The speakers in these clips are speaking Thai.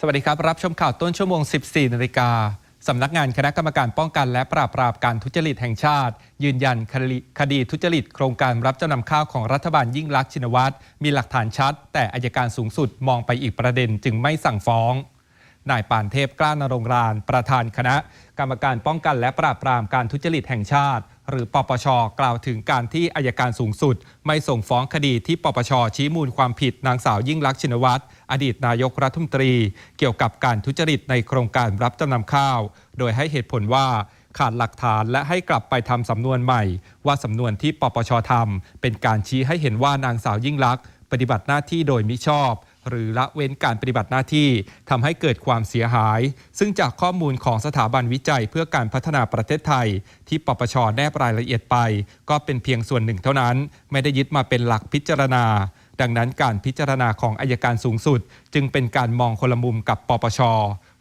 สวัสดีครับ รับชมข่าวต้นชั่วโมง 14 นาฬิกาสำนักงานคณะกรรมการป้องกันและปราบปรามการทุจริตแห่งชาติ ยืนยันคดีทุจริตโครงการรับจำนำข้าวของรัฐบาลยิ่งลักษณ์ชินวัตรมีหลักฐานชัด แต่อายการสูงสุดมองไปอีกประเด็นจึงไม่สั่งฟ้องนายปานเทพกล้านรงราน ประธานคณะ กรรมการป้องกันและปราบปรามการทุจริตแห่งชาติ หรือปปช กล่าวถึงการที่อายการสูงสุด ไม่ส่งฟ้องคดีที่ปปช ชี้มูลความผิดนางสาวยิ่งลักษณ์ชินวัตรอดีตนายกรัฐมนตรี เกี่ยวกับการทุจริตในโครงการรับจำนำข้าว โดยให้เหตุผลว่าขาดหลักฐานและให้กลับไปทำสำนวนใหม่ ว่าสำนวนที่ปปชทำเป็นการชี้ให้เห็นว่านางสาวยิ่งลักษณ์ปฏิบัติหน้าที่โดยมิชอบ หรือละเว้นการปฏิบัติหน้าที่ทำให้เกิดความเสียหาย ซึ่งจากข้อมูลของสถาบันวิจัยเพื่อการพัฒนาประเทศไทย ที่ปปชแนบรายละเอียดไป ก็เป็นเพียงส่วนหนึ่งเท่านั้น ไม่ได้ยึดมาเป็นหลักพิจารณา ดังนั้นการพิจารณาของอายการสูงสุด จึงเป็นการมองคนละมุมกับปปช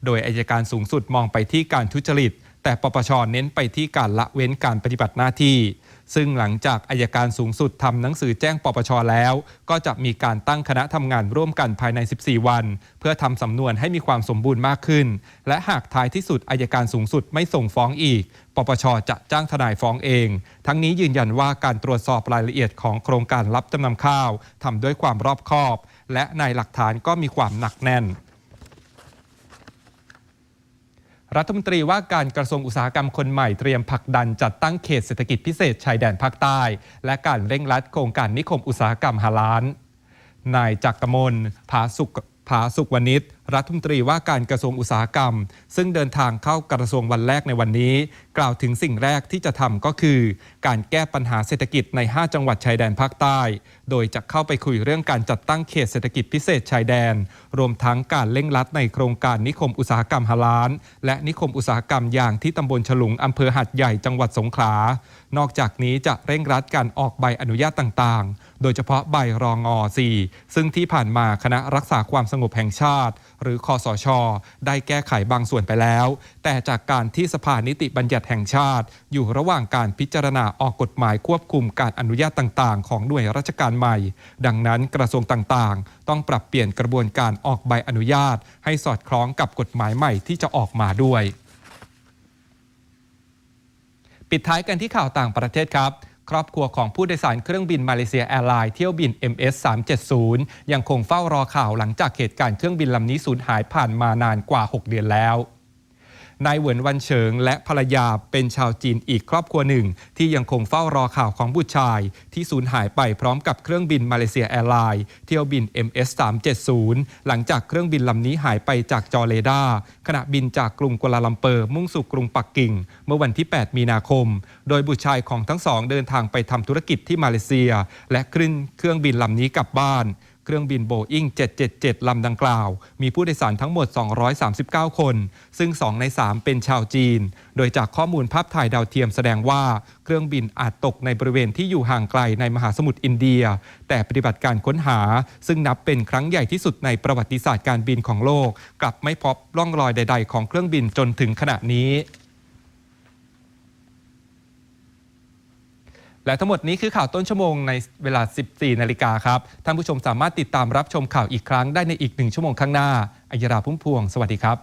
โดยอายการสูงสุดมองไปที่การทุจริต แต่ปปชเน้นไปที่การละเว้นการปฏิบัติหน้าที่ ซึ่งหลังจากอายการสูงสุดทำหนังสือแจ้งปปชแล้ว ก็จะมีการตั้งคณะทำงานร่วมกันภายใน 14 วัน เพื่อทำสำนวนให้มีความสมบูรณ์มากขึ้น และหากท้ายที่สุดอายการสูงสุดไม่ส่งฟ้องอีก ปปชจะจ้างทนายฟ้องเอง ทั้งนี้ยืนยันว่าการตรวจสอบรายละเอียดของโครงการรับจำนำข้าวทำด้วยความรอบคอบ และในหลักฐานก็มีความหนักแน่น รัฐมนตรีว่าการกระทรวงอุตสาหกรรมคนใหม่เตรียมผลักดันจัดตั้งเขตเศรษฐกิจพิเศษชายแดนภาคใต้ และการเร่งรัดโครงการนิคมอุตสาหกรรมฮาลาน นายจักรมลผาสุขผาสุขวณิชรัฐมนตรีว่าการกระทรวงอุตสาหกรรม ซึ่งเดินทางเข้ากระทรวงวันแรกในวันนี้ กล่าวถึงสิ่งแรกที่จะทำก็คือ การแก้ปัญหาเศรษฐกิจใน 5 จังหวัดชายแดนภาคใต้ โดยจะเข้าไปคุยเรื่องการจัดตั้งเขตเศรษฐกิจพิเศษชายแดน รวมทั้งการเร่งรัดในโครงการนิคมอุตสาหกรรมฮาลาน และนิคมอุตสาหกรรมยางที่ตำบลฉลุงอำเภอหัดใหญ่จังหวัดสงขลา นอกจากนี้จะเร่งรัดการออกใบอนุญาตต่างๆ โดยเฉพาะใบรองอ4ซึ่งที่ผ่านมาคณะรักษาความสงบแห่งชาติหรือคอสช ได้แก้ไขบางส่วนไปแล้ว แต่จากการที่สภานิติบัญญัติแห่งชาติ อยู่ระหว่างการพิจารณาออกกฎหมายควบคุมการอนุญาตต่างๆ ของหน่วยราชการใหม่ ดังนั้นกระทรวงต่างๆ ต้องปรับเปลี่ยนกระบวนการออกใบอนุญาต ให้สอดคล้องกับกฎหมายใหม่ที่จะออกมาด้วย ปิดท้ายกันที่ข่าวต่างประเทศครับ ครอบครัวของผู้โดยสารเครื่องบินมาเลเซียแอร์ไลน์เที่ยวบิน MS 370ยังคงเฝ้ารอข่าวหลังจากเหตุการณ์เครื่องบินลำนี้สูญหายผ่านมานานกว่า 6 เดือนแล้ว นายเหวินวันเฉิง และภรรยาเป็นชาวจีนอีกครอบครัวหนึ่ง ที่ยังคงเฝ้ารอข่าวของบุตรชาย ที่สูญหายไปพร้อมกับเครื่องบินมาเลเซียแอร์ไลน์เที่ยวบิน MS 370หลังจากเครื่องบินลำนี้หายไปจากจอเรดาร์ขณะบินจากกรุงกัวลาลัมเปอร์มุ่งสู่กรุงปักกิ่ง เมื่อวันที่ 8 มีนาคม โดยบุตรชายของทั้งสองเดินทางไปทำธุรกิจที่มาเลเซีย และขึ้นเครื่องบินลำนี้กลับบ้าน เครื่องบินโบอิง777 ลำดังกล่าว มีผู้โดยสารทั้งหมด 239 คน ซึ่ง 2 ใน 3 เป็นชาวจีน โดยจากข้อมูลภาพถ่ายดาวเทียมแสดงว่าเครื่องบินอาจตกในบริเวณที่อยู่ห่างไกลในมหาสมุทรอินเดีย แต่ปฏิบัติการค้นหา ซึ่งนับเป็นครั้งใหญ่ที่สุดในประวัติศาสตร์การบินของโลก กลับไม่พบร่องรอยใด ๆ ของเครื่องบินจนถึงขณะนี้ และทั้งหมดนี้คือข่าวต้นชั่วโมงในเวลา 14 นาฬิกาครับ ท่านผู้ชมสามารถติดตามรับชมข่าวอีกครั้งได้ในอีกหนึ่งชั่วโมงข้างหน้าอัยราพุ่มพวง สวัสดีครับ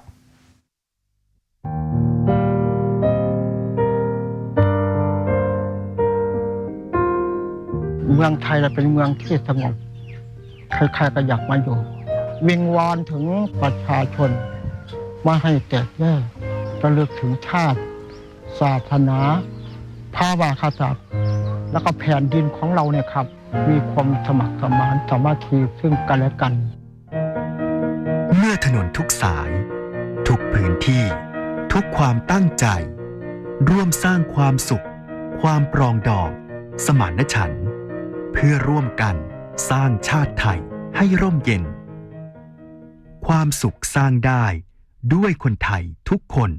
เมืองไทยเราเป็นเมืองที่สงบใครๆก็อยากมาอยู่ วิงวอนถึงประชาชน ว่าให้แตกแยกระลึกถึงชาติ ศาสนาภาวะกษัตริย์ แล้วก็แผ่นดินของเราเนี่ยครับ มีความสมัครสมานสามัคคีซึ่งกันและกัน เมื่อถนนทุกสาย ทุกพื้นที่ ทุกความตั้งใจ ร่วมสร้างความสุข ความปรองดองสมานฉันท์เพื่อร่วมกันสร้างชาติไทยให้ร่มเย็น ความสุขสร้างได้ด้วยคนไทยทุกคน